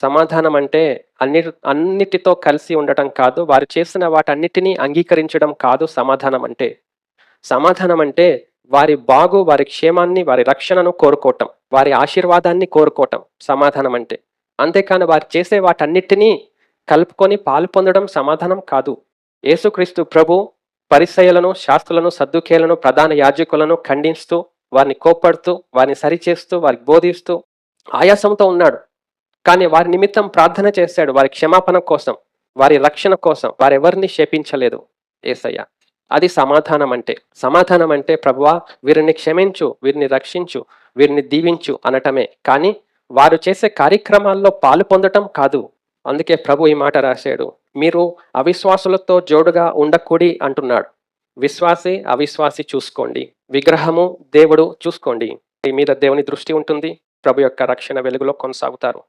సమాధానం అంటే అన్ని అన్నిటితో కలిసి ఉండటం కాదు వారు చేసిన వాటన్నిటినీ అంగీకరించడం కాదు సమాధానం అంటే సమాధానం అంటే వారి బాగు వారి క్షేమాన్ని వారి రక్షణను కోరుకోవటం వారి ఆశీర్వాదాన్ని కోరుకోవటం సమాధానం అంటే అంతేకాని వారు చేసే వాటన్నిటినీ కలుపుకొని పాలు పొందడం సమాధానం కాదు. యేసుక్రీస్తు ప్రభు పరిసయలను శాస్త్రులను సర్దుకేలను ప్రధాన యాజకులను ఖండిస్తూ వారిని కోప్పడుతూ వారిని సరిచేస్తూ వారికి బోధిస్తూ ఆయాసంతో ఉన్నాడు. కానీ వారి నిమిత్తం ప్రార్థన చేశాడు. వారి క్షమాపణ కోసం వారి రక్షణ కోసం వారెవరిని శపించలేదు? ఏసయ్య అది సమాధానం అంటే సమాధానం అంటే ప్రభువా వీరిని క్షమించు వీరిని రక్షించు వీరిని దీవించు అనటమే. కానీ వారు చేసే కార్యక్రమాల్లో పాలు పొందటం కాదు. అందుకే ప్రభు ఈ మాట రాశాడు. మీరు అవిశ్వాసులతో జోడుగా ఉండకూడి అంటున్నాడు. విశ్వాసి అవిశ్వాసి చూసుకోండి. విగ్రహము దేవుడు చూసుకోండి. మీ మీద దేవుని దృష్టి ఉంటుంది. ప్రభు యొక్క రక్షణ వెలుగులో కొనసాగుతారు.